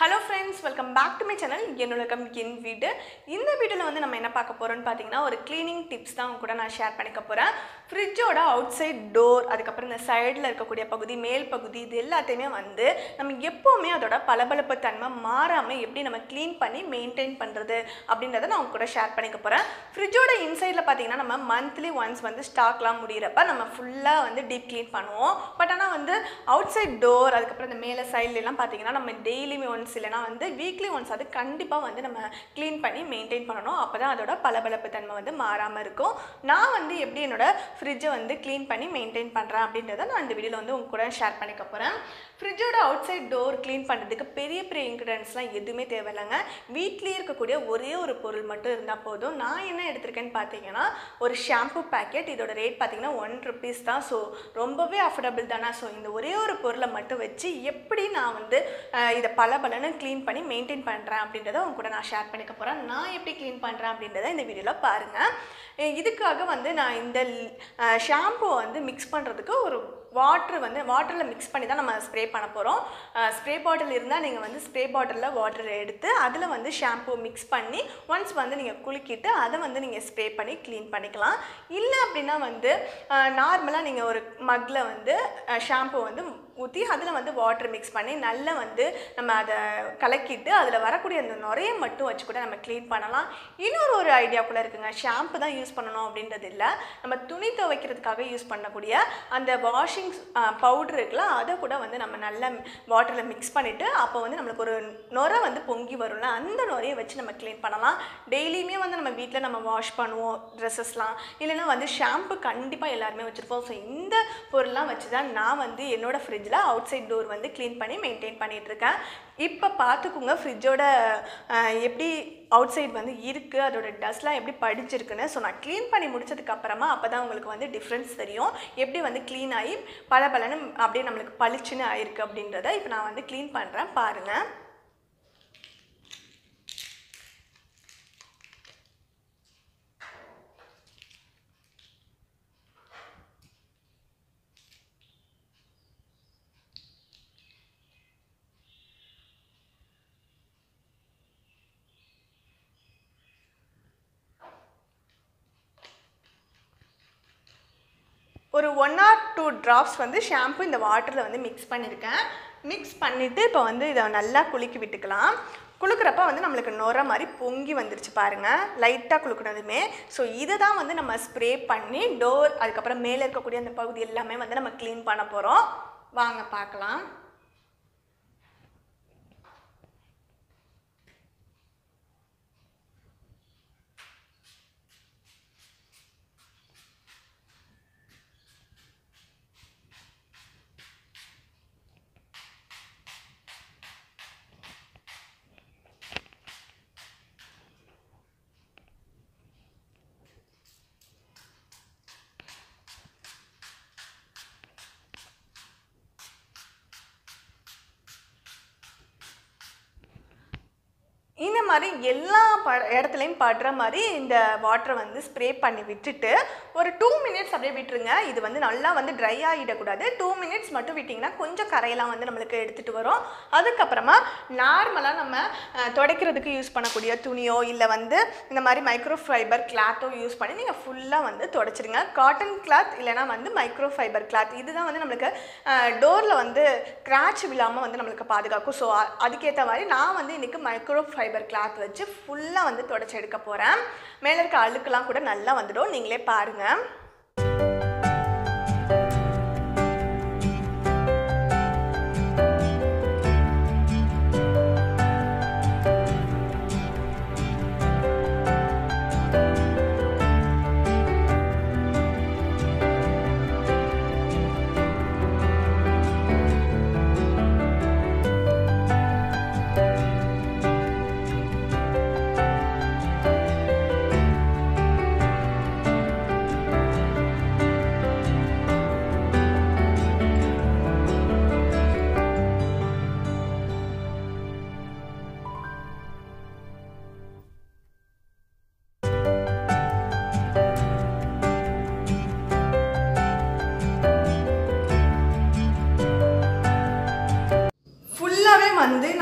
Hello friends welcome back to my channel என்னோட come என் வீடு. இந்த வீடியோவில் வந்து நம்ம என்ன பார்க்க போகிறோம்னு பார்த்தீங்கன்னா ஒரு க்ளீனிங் டிப்ஸ் தான் கூட நான் ஷேர் பண்ணிக்க போகிறேன் ஃப்ரிட்ஜோட அவுட் சைட் டோர் அதுக்கப்புறம் இந்த சைடில் இருக்கக்கூடிய பகுதி மேல் பகுதி இது எல்லாத்தையுமே வந்து நம்ம எப்போவுமே அதோட பளபளப்பு தன்மை மாறாமல் எப்படி நம்ம க்ளீன் பண்ணி மெயின்டைன் பண்ணுறது அப்படின்றத நான் உங்க கூட ஷேர் பண்ணிக்க போகிறேன் ஃப்ரிட்ஜோட இன்சைடில் பார்த்தீங்கன்னா நம்ம மந்த்லி ஒன்ஸ் வந்து ஸ்டாக்லாம் முடிகிறப்ப நம்ம ஃபுல்லாக வந்து டீப் க்ளீன் பண்ணுவோம். பட் ஆனால் வந்து அவுட் சைட் டோர் அதுக்கப்புறம் இந்த மேலே சைட்லலாம் பார்த்தீங்கன்னா நம்ம டெய்லியுமே ஒன்ஸ் இல்லைனா வந்து வீக்லி ஒன்ஸ் அது கண்டிப்பாக வந்து நம்ம க்ளீன் பண்ணி மெயின்டைன் பண்ணணும். அப்போ தான் அதோட பளபளப்பு தன்மை வந்து மாறாமல் இருக்கும். நான் வந்து எப்படி என்னோட ஃப்ரிட்ஜை வந்து க்ளீன் பண்ணி மெயின்டைன் பண்ணுறேன் அப்படின்றத நான் இந்த வீடியோவில் வந்து உங்க கூட ஷேர் பண்ணிக்க போகிறேன் ஃப்ரிட்ஜோட அவுட் சைட் டோர் க்ளீன் பண்ணுறதுக்கு பெரிய பெரிய இன்க்ரீடியன்ஸ்லாம் எதுவுமே தேவையில்லைங்க. வீட்லேயே இருக்கக்கூடிய ஒரே ஒரு பொருள் மட்டும் இருந்தால் போதும். நான் என்ன எடுத்திருக்கேன்னு பார்த்தீங்கன்னா ஒரு ஷாம்பு பேக்கெட் இதோட ரேட் பார்த்தீங்கன்னா ஒன் ருபீஸ் தான். ஸோ ரொம்பவே அஃபோர்டபுள் தானே. ஸோ இந்த ஒரே ஒரு பொருளை மட்டும் வச்சு எப்படி நான் வந்து இதை இதை பல பலன்னு க்ளீன் பண்ணி மெயின்டைன் பண்ணுறேன் அப்படின்றத உங்க கூட நான் ஷேர் பண்ணிக்க போகிறேன் நான் எப்படி க்ளீன் பண்ணுறேன் அப்படின்றத இந்த வீடியோவில் பாருங்கள் இதுக்காக வந்து நான் இந்த ஷாம்பு வந்து மிக்ஸ் பண்ணுறதுக்கு ஒரு வாட்ரு வந்து வாட்டரில் மிக்ஸ் பண்ணி தான் நம்ம ஸ்ப்ரே பண்ண போகிறோம் ஸ்ப்ரே பாட்டில் இருந்தால் நீங்கள் வந்து ஸ்ப்ரே பாட்டிலில் வாட்டர் எடுத்து அதில் வந்து ஷாம்பு மிக்ஸ் பண்ணி ஒன்ஸ் வந்து நீங்கள் குலுக்கிட்டு அதை வந்து நீங்கள் ஸ்ப்ரே பண்ணி க்ளீன் பண்ணிக்கலாம். இல்லை அப்படின்னா வந்து நார்மலாக நீங்கள் ஒரு மக்கில் வந்து ஷாம்பு வந்து ஊற்றி அதில் வந்து வாட்டர் மிக்ஸ் பண்ணி நல்லா வந்து நம்ம அதை கலக்கிட்டு அதில் வரக்கூடிய அந்த நுரையை மட்டும் வச்சு கூட நம்ம க்ளீன் பண்ணலாம். இன்னொரு ஒரு ஐடியா கூட இருக்குங்க. ஷாம்பு தான் யூஸ் பண்ணணும் அப்படின்றது இல்லை. நம்ம துணி துவைக்கிறதுக்காக யூஸ் பண்ணக்கூடிய அந்த வாஷிங் பவுடர் இருக்குல்ல அதை கூட வந்து நம்ம நல்லா வாட்டரில் மிக்ஸ் பண்ணிவிட்டு அப்போ வந்து நம்மளுக்கு ஒரு நுரை வந்து பொங்கி வரும்ல. அந்த நுரையை வச்சு நம்ம க்ளீன் பண்ணலாம். டெய்லியுமே வந்து நம்ம வீட்டில் நம்ம வாஷ் பண்ணுவோம் ட்ரெஸ்ஸஸ்லாம் இல்லைன்னா வந்து ஷாம்பு கண்டிப்பாக எல்லாருமே வச்சுருப்போம். ஸோ இந்த பொருள்லாம் வச்சு தான் நான் வந்து என்னோடய ஃப்ரிட்ஜ் ஃப்ரிட்ஜில் அவுட் சைட் டோர் வந்து க்ளீன் பண்ணி மெயின்டைன் பண்ணிகிட்டு இருக்கேன் இப்போ பார்த்துக்குங்க ஃப்ரிட்ஜோட எப்படி அவுட் சைட் வந்து இருக்குது அதோட டஸ்ட்லாம் எப்படி படிஞ்சிருக்குன்னு ஸோ நான் க்ளீன் பண்ணி முடிச்சதுக்கப்புறமா அப்போ தான் உங்களுக்கு வந்து டிஃப்ரென்ஸ் தெரியும். எப்படி வந்து க்ளீன் ஆகி பல பலன்னு அப்படியே நம்மளுக்கு பளிச்சுன்னு ஆயிருக்கு அப்படின்றத இப்போ நான் வந்து க்ளீன் பண்ணுறேன் பாருங்கள் ஒரு ஒன் ஆர் டூ ட்ராப்ஸ் வந்து ஷாம்பு இந்த வாட்டரில் வந்து மிக்ஸ் பண்ணியிருக்கேன் மிக்ஸ் பண்ணிவிட்டு இப்போ வந்து இதை நல்லா குலுக்கி விட்டுக்கலாம். குளுக்கிறப்ப வந்து நம்மளுக்கு நுர மாதிரி பொங்கி வந்துருச்சு பாருங்கள் லைட்டாக குளுக்கினதுமே ஸோ இதை தான் வந்து நம்ம ஸ்ப்ரே பண்ணி டோர் அதுக்கப்புறம் மேலே இருக்கக்கூடிய அந்த பகுதி எல்லாமே வந்து நம்ம க்ளீன் பண்ண போகிறோம் வாங்க பார்க்கலாம் இந்த மாதிரி எல்லா ப இடத்துலையும் படுற மாதிரி இந்த வாட்டரை வந்து ஸ்ப்ரே பண்ணி விட்டுட்டு ஒரு டூ மினிட்ஸ் அப்படியே விட்டுருங்க. இது வந்து நல்லா வந்து ட்ரை ஆகிடக்கூடாது டூ மினிட்ஸ் மட்டும் விட்டிங்கன்னா கொஞ்சம் கரையெல்லாம் வந்து நம்மளுக்கு எடுத்துகிட்டு வரும். அதுக்கப்புறமா நார்மலாக நம்ம துடைக்கிறதுக்கு யூஸ் பண்ணக்கூடிய துணியோ இல்லை வந்து இந்த மாதிரி மைக்ரோ ஃபைபர் கிளாத்தோ யூஸ் பண்ணி நீங்கள் ஃபுல்லாக வந்து துடைச்சிருங்க காட்டன் கிளாத் இல்லைனா வந்து மைக்ரோ ஃபைபர் கிளாத் இதுதான் வந்து நம்மளுக்கு டோரில் வந்து கிராச் விழாமல் வந்து நம்மளுக்கு பாதுகாக்கும். ஸோ அதுக்கேற்ற மாதிரி நான் வந்து இன்றைக்கி மைக்ரோ ஃபைபர் கிளாத் வச்சு ஃபுல்லாக வந்து தொடச்சி எடுக்க போகிறேன் மேலே இருக்க அழுக்கெல்லாம் கூட நல்லா வந்துடும். நீங்களே பாருங்கள்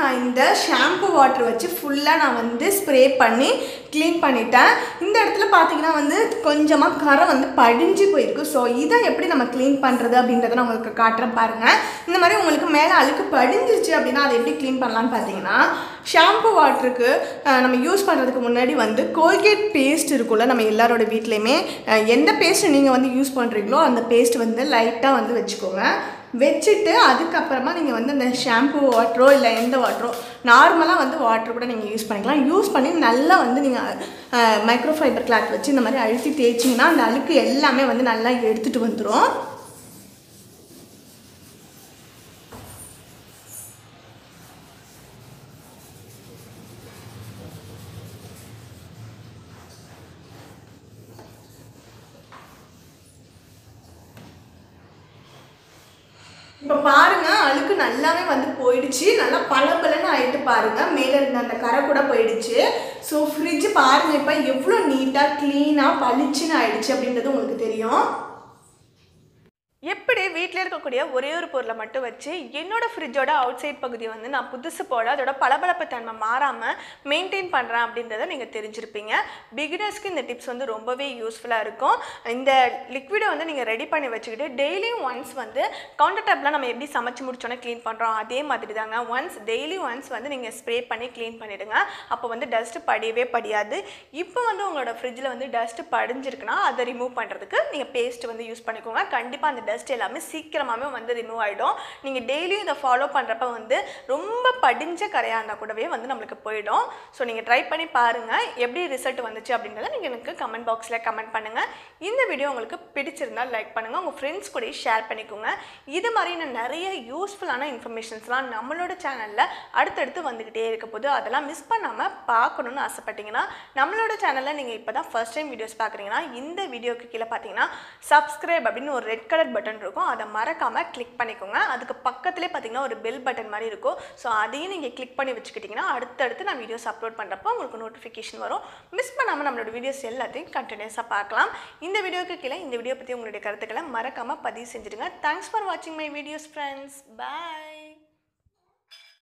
நான் இந்த ஷாம்பு வாட்டர் வச்சு ஃபுல்லாக நான் வந்து ஸ்ப்ரே பண்ணி க்ளீன் பண்ணிட்டேன். இந்த இடத்துல பார்த்தீங்கன்னா வந்து கொஞ்சமாக கரை வந்து படிஞ்சு போயிருக்கு. ஸோ இதை எப்படி நம்ம க்ளீன் பண்ணுறது அப்படின்றத நான் உங்களுக்கு காட்டுறேன் பாருங்கள் இந்த மாதிரி உங்களுக்கு மேலே அழுக்கு படிஞ்சிருச்சு அப்படின்னா அதை எப்படி க்ளீன் பண்ணலான்னு பார்த்தீங்கன்னா ஷாம்பு வாட்டருக்கு நம்ம யூஸ் பண்ணுறதுக்கு முன்னாடி வந்து கோல்கேட் பேஸ்ட் இருக்கும்ல நம்ம எல்லாரோட வீட்லேயுமே எந்த பேஸ்ட் நீங்கள் வந்து யூஸ் பண்ணுறீங்களோ அந்த பேஸ்ட் வந்து லைட்டாக வந்து வச்சுக்கோங்க. வச்சுட்டு அதுக்கப்புறமா நீங்கள் வந்து அந்த ஷாம்பு வாட்டரோ இல்லை எந்த வாட்டரோ நார்மலாக வந்து வாட்டர் கூட நீங்கள் யூஸ் பண்ணிக்கலாம். யூஸ் பண்ணி நல்லா வந்து நீங்கள் மைக்ரோ ஃபைபர் கிளாத் வச்சு இந்த மாதிரி அழுத்தி தேய்ச்சிங்கன்னா அந்த அழுக்கு எல்லாமே வந்து நல்லா எடுத்துகிட்டு வந்துடும் இப்போ பாருங்க அழுக்கு நல்லாவே வந்து போயிடுச்சு. நல்லா பளபளன்னு ஆயிட்டு பாருங்க. மேலே இருந்த அந்த கரை கூட போயிடுச்சு. ஸோ ஃப்ரிட்ஜ் பாருங்க இப்போ எவ்வளோ நீட்டாக க்ளீனாக பளிச்சுன்னு ஆயிடுச்சு அப்படின்றது உங்களுக்கு தெரியும். எப்படி வீட்டில் இருக்கக்கூடிய ஒரே ஒரு பொருளை மட்டும் வச்சு என்னோட ஃப்ரிட்ஜோட அவுட் சைட் பகுதியை வந்து நான் புதுசு போல் அதோட பளபளப்பு தன்மை மாறாமல் மெயின்டைன் பண்ணுறேன் அப்படின்றத நீங்கள் தெரிஞ்சிருப்பீங்க. பிகினர்ஸ்க்கு இந்த டிப்ஸ் வந்து ரொம்பவே யூஸ்ஃபுல்லாக இருக்கும். இந்த லிக்விடை வந்து நீங்கள் ரெடி பண்ணி வச்சுக்கிட்டு டெய்லியும் ஒன்ஸ் வந்து கவுண்டர் டாப்லாம் நம்ம எப்படி சமைச்சு முடிச்சோன்னே க்ளீன் பண்ணுறோம் அதே மாதிரி தாங்க. ஒன்ஸ் டெய்லி ஒன்ஸ் வந்து நீங்கள் ஸ்ப்ரே பண்ணி க்ளீன் பண்ணிவிடுங்க அப்போ வந்து டஸ்ட்டு படியவே படியாது. இப்போ வந்து உங்களோட ஃப்ரிட்ஜில் வந்து டஸ்ட்டு படிஞ்சிருக்குன்னா அதை ரிமூவ் பண்ணுறதுக்கு நீங்கள் பேஸ்ட் வந்து யூஸ் பண்ணிக்கோங்க. கண்டிப்பாக அந்த டஸ்ட் எல்லாமே சீக்கிரமாகவே வந்து ரிமூவ் ஆகிடும் நீங்கள் டெய்லியும் இதை ஃபாலோ பண்ணுறப்ப வந்து ரொம்ப படிஞ்ச கரையாக இருந்தால் கூடவே வந்து நம்மளுக்கு போயிடும். ஸோ நீங்கள் ட்ரை பண்ணி பாருங்கள் எப்படி ரிசல்ட் வந்துச்சு அப்படின்றத நீங்கள் எனக்கு கமெண்ட் பாக்ஸில் கமெண்ட் பண்ணுங்கள் இந்த வீடியோ உங்களுக்கு பிடிச்சிருந்தால் லைக் பண்ணுங்கள் உங்கள் ஃப்ரெண்ட்ஸ் கூட ஷேர் பண்ணிக்கோங்க. இது மாதிரி நான் நிறைய யூஸ்ஃபுல்லான இன்ஃபர்மேஷன்ஸ்லாம் நம்மளோட சேனலில் அடுத்தடுத்து வந்துக்கிட்டே இருக்க போது அதெல்லாம் மிஸ் பண்ணாமல் பார்க்கணுன்னு ஆசைப்பட்டீங்கன்னா நம்மளோட சேனலில் நீங்கள் இப்போ தான் ஃபஸ்ட் டைம் வீடியோஸ் பார்க்குறீங்கன்னா இந்த வீடியோக்கு கீழே பார்த்தீங்கன்னா சப்ஸ்கிரைப் அப்படின்னு ஒரு ரெட் கலர் பட்டன் இருக்கும். அதை மறக்காமல் கிளிக் பண்ணிக்கோங்க. அதுக்கு பக்கத்துலேயே பார்த்தீங்கன்னா ஒரு பெல் பட்டன் மாதிரி இருக்கும். ஸோ அதையும் நீங்கள் கிளிக் பண்ணி வச்சுக்கிட்டிங்கன்னா அடுத்தடுத்து நான் வீடியோஸ் அப்லோட் பண்ணுறப்போ உங்களுக்கு நோட்டிஃபிகேஷன் வரும். மிஸ் பண்ணாமல் நம்மளோட வீடியோஸ் எல்லாத்தையும் கண்டினியூஸாக பார்க்கலாம். இந்த வீடியோக்கு கீழே இந்த வீடியோ பற்றி உங்களுடைய கருத்துக்களை மறக்காமல் பதிவு செஞ்சுடுங்க. தேங்க்ஸ் ஃபார் வாட்சிங் மை வீடியோஸ் ஃப்ரெண்ட்ஸ் பாய்